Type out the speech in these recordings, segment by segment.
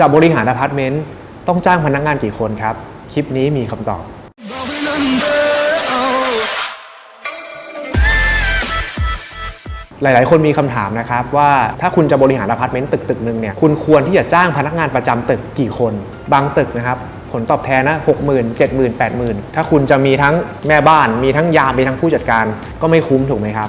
จะบริหารอพาร์ตเมนต์ต้องจ้างพนักงานกี่คนครับ คลิปนี้มีคำตอบ หลาย ๆ คนมีคำถามนะครับว่าถ้าคุณจะบริหารอพาร์ตเมนต์ตึกตึกหนึ่งเนี่ยคุณควรที่จะจ้างพนักงานประจำตึกกี่คน บางตึกนะครับ ผลตอบแทนนะหกหมื่นเจ็ดหมื่นแปดหมื่นถ้าคุณจะมีทั้งแม่บ้าน มีทั้งยาม มีทั้งผู้จัดการ ก็ไม่คุ้มถูกไหมครับ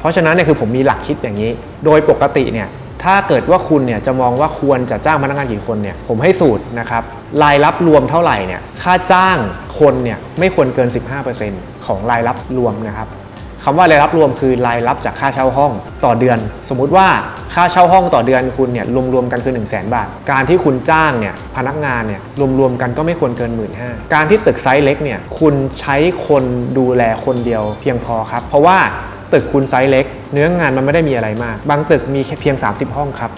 เพราะฉะนั้นเนี่ยคือผมมีหลักคิดอย่างนี้ โดยปกติเนี่ย ถ้าเกิดว่าคุณเนี่ยจะมองว่าควรจะจ้างพนักงานกี่คนเนี่ยผมให้สูตรนะครับรายรับรวมเท่าไหร่เนี่ยค่าจ้างคนเนี่ยไม่ควรเกิน 15%ของรายรับรวมนะครับคำว่ารายรับรวมคือรายรับจากค่าเช่าห้องต่อเดือน สมมุติว่าค่าเช่าห้องต่อเดือนคุณเนี่ยรวมๆกันคือ 1 0 0 0 0แบาท การที่คุณจ้างเนี่ยพนักงานเนี่ยรวมๆกันก็ไม่ควรเกิน 1 5ื่นการที่ตึกไซส์เล็กเนี่ยคุณใช้คนดูแลคนเดียวเพียงพอครับ เพราะว่า ตึกคุณไซส์เล็ก เนื้องานมันไม่ได้มีอะไรมาก บางตึกมีเพียง 30 ห้องครับ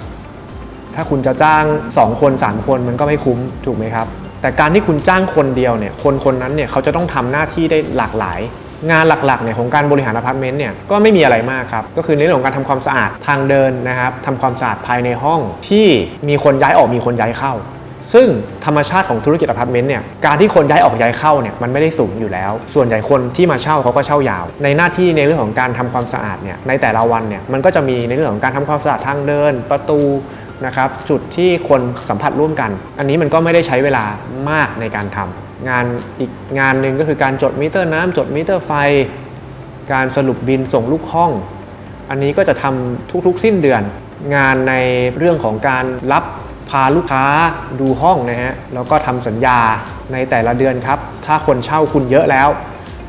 ถ้าคุณจะจ้าง 2 คน 3 คนมันก็ไม่คุ้มถูกไหมครับ แต่การที่คุณจ้างคนเดียวเนี่ยคนคนนั้นเนี่ยเขาจะต้องทำหน้าที่ได้หลากหลาย งานหลักๆเนี่ยของการบริหารอพาร์ตเมนต์เนี่ยก็ไม่มีอะไรมากครับ ก็คือในเรื่องของการทำความสะอาดทางเดินนะครับทำความสะอาดภายในห้องที่มีคนย้ายออกมีคนย้ายเข้า ซึ่งธรรมชาติของธุรกิจอพาร์ตเมนต์เนี่ยการที่คนย้ายออกย้ายเข้าเนี่ยมันไม่ได้สูงอยู่แล้ว ส่วนใหญ่คนที่มาเช่าเขาก็เช่ายาว ในหน้าที่ในเรื่องของการทำความสะอาดเนี่ยในแต่ละวันเนี่ยมันก็จะมีในเรื่องของการทำความสะอาดทางเดิน ประตูนะครับจุดที่คนสัมผัสร่วมกัน อันนี้มันก็ไม่ได้ใช้เวลามากในการทำงานอีกงานหนึ่งก็คือการจดมิเตอร์น้ำจดมิเตอร์ไฟ การสรุปบินส่งลูกห้อง อันนี้ก็จะทำทุกๆ สิ้นเดือน งานในเรื่องของการรับ พาลูกค้าดูห้องนะฮะแล้วก็ทำสัญญาในแต่ละเดือนครับ ถ้าคนเช่าคุณเยอะแล้ว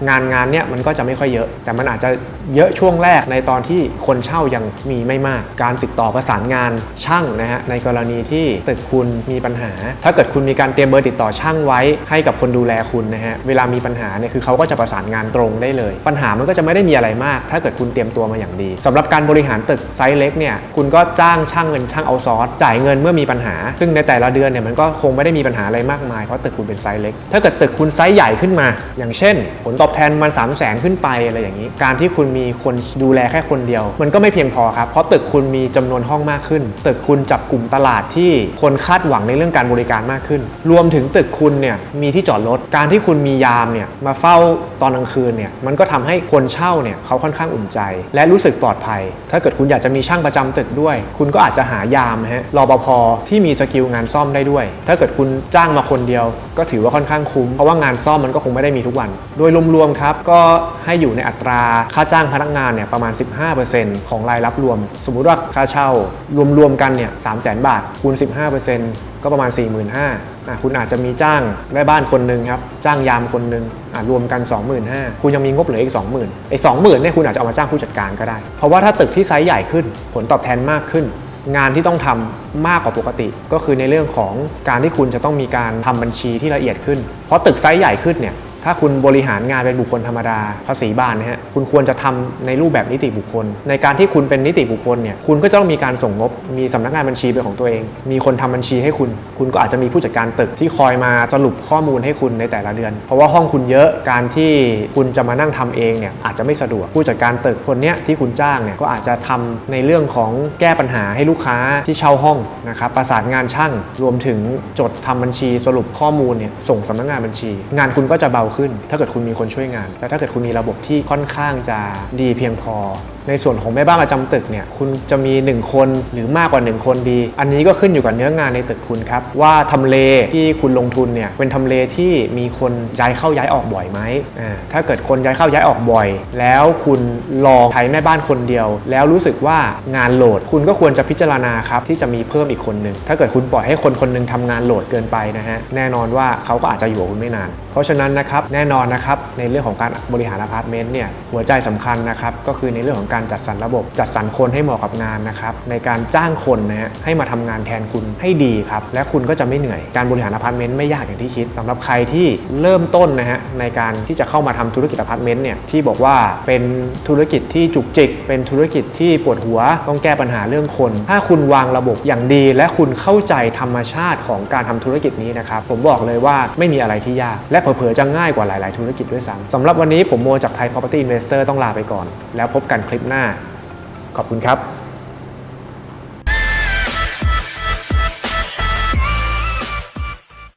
งานงานเนี่ยมันก็จะไม่ค่อยเยอะ แต่มันอาจจะเยอะช่วงแรกในตอนที่คนเช่ายังมีไม่มาก การติดต่อประสานงานช่างนะฮะในกรณีที่ตึกคุณมีปัญหา ถ้าเกิดคุณมีการเตรียมเบอร์ติดต่อช่างไว้ให้กับคนดูแลคุณนะฮะเวลามีปัญหาเนี่ยคือเขาก็จะประสานงานตรงได้เลย ปัญหามันก็จะไม่ได้มีอะไรมาก ถ้าเกิดคุณเตรียมตัวมาอย่างดีสำหรับการบริหารตึกไซส์เล็กเนี่ยคุณก็จ้างช่างเงินช่างเอาซอร์สจ่ายเงินเมื่อมีปัญหา ซึ่งในแต่ละเดือนเนี่ยมันก็คงไม่ได้มีปัญหาอะไรมากมายเพราะตึกคุณเป็นไซส์เล็ก ถ้าเกิดตึกคุณไซส์ใหญ่ขึ้นมา อย่างเช่น ผลตอบแทนมัน 3 0 0แสนขึ้นไปอะไรอย่างนี้ การที่คุณมีคนดูแลแค่คนเดียว มันก็ไม่เพียงพอครับ เพราะตึกคุณมีจำนวนห้องมากขึ้น ตึกคุณจับกลุ่มตลาดที่คนคาดหวังในเรื่องการบริการมากขึ้น รวมถึงตึกคุณเนี่ยมีที่จอดรถ การที่คุณมียามเนี่ยมาเฝ้าตอนกลางคืนเนี่ยมันก็ทำให้คนเช่าเนี่ยเขาค่อนข้างอุ่นใจ และรู้สึกปลอดภัย ถ้าเกิดคุณอยากจะมีช่างประจำตึกด้วย คุณก็อาจจะหายามฮะรปภที่มีสกิลงานซ่อมได้ด้วย ถ้าเกิดคุณจ้างมาคนเดียว ก็ถือว่าค่อนข้างคุ้มเพราะว่างานซ่อมมันก็คงไม่ได้มีทุกวัน โดยรวมๆครับก็ให้อยู่ในอัตราค่าจ้างพนักงานเนี่ยประมาณ 15%ของรายรับรวม สมมุติว่าค่าเช่ารวมๆกันเนี่ย3 0 0 0 0 0บาทคูณ 15%ก็ประมาณ 45,000อะคุณอาจจะมีจ้างแม่บ้านคนหนึ่งครับจ้างยามคนหนึ่งอะรวมกัน 25,000คุณยังมีงบเหลืออีก 20,000ไอ้20,000เนี่ยคุณอาจจะเอามาจ้างผู้จัดการก็ได้ เพราะว่าถ้าตึกที่ไซส์ใหญ่ขึ้นผลตอบแทนมากขึ้นงานที่ต้องทำมากกว่าปกติ ก็คือในเรื่องของการที่คุณจะต้องมีการทำบัญชีที่ละเอียดขึ้น เพราะตึกไซส์ใหญ่ขึ้นเนี่ย ถ้าคุณบริหารงานเป็นบุคคลธรรมดาภาษีบ้านนะฮะคุณควรจะทำในรูปแบบนิติบุคคล ในการที่คุณเป็นนิติบุคคลเนี่ยคุณก็จะต้องมีการส่งงบ มีสำนักงานบัญชีเป็นของตัวเอง มีคนทำบัญชีให้คุณ คุณก็อาจจะมีผู้จัดการตึกที่คอยมาสรุปข้อมูลให้คุณในแต่ละเดือน เพราะว่าห้องคุณเยอะการที่คุณจะมานั่งทำเองเนี่ยอาจจะไม่สะดวกผู้จัดการตึกคนเนี้ยที่คุณจ้างเนี่ยก็อาจจะทำในเรื่องของแก้ปัญหาให้ลูกค้าที่เช่าห้องนะครับประสานงานช่างรวมถึงจดทำบัญชีสรุปข้อมูลเนี่ยส่งสำนักงานบัญชี งานคุณก็จะเบาขึ้น ถ้าเกิดคุณมีคนช่วยงาน และถ้าเกิดคุณมีระบบที่ค่อนข้างจะดีเพียงพอ ในส่วนของแม่บ้านประจำตึกเนี่ยคุณจะมี 1 คนหรือมากกว่า 1 คนดี อันนี้ก็ขึ้นอยู่กับเนื้องานในตึกคุณครับ ว่าทำเลที่คุณลงทุนเนี่ยเป็นทำเลที่มีคนย้ายเข้าย้ายออกบ่อยไหมอ่าถ้าเกิดคนย้ายเข้าย้ายออกบ่อย แล้วคุณลองใช้แม่บ้านคนเดียว แล้วรู้สึกว่างานโหลด คุณก็ควรจะพิจารณาครับที่จะมีเพิ่มอีกคนหนึ่งถ้าเกิดคุณปล่อยให้คนคนหนึงทำงานโหลดเกินไปนะฮะแน่นอนว่าเขาก็อาจจะอยู่กับคุณไม่นาน เพราะฉะนั้นนะครับแน่นอนนะครับในเรื่องของการบริหารอพาร์ตเมนต์เนี่ยหัวใจสำคัญนะครับก็คือในเรื่องของการจัดสรรระบบ จัดสรรคนให้เหมาะกับงานนะครับในการจ้างคนนะฮะให้มาทำงานแทนคุณให้ดีครับและคุณก็จะไม่เหนื่อยการบริหารอพาร์ตเมนต์ไม่ยากอย่างที่คิดสำหรับใครที่เริ่มต้นนะฮะในการที่จะเข้ามาทำธุรกิจอพาร์ตเมนต์เนี่ยที่บอกว่าเป็นธุรกิจที่จุกจิก เป็นธุรกิจที่ปวดหัวต้องแก้ปัญหาเรื่องคน ถ้าคุณวางระบบอย่างดี และคุณเข้าใจธรรมชาติของการทำธุรกิจนี้นะครับผมบอกเลยว่าไม่มีอะไรที่ยาก และเผลอๆจะง่ายกว่าหลาย ๆ ธุรกิจด้วยซ้ำสำหรับวันนี้ผมโมจากไทย Property Investor ต้องลาไปก่อน แล้วพบกันคลิปลิปหน้า ขอบคุณครับ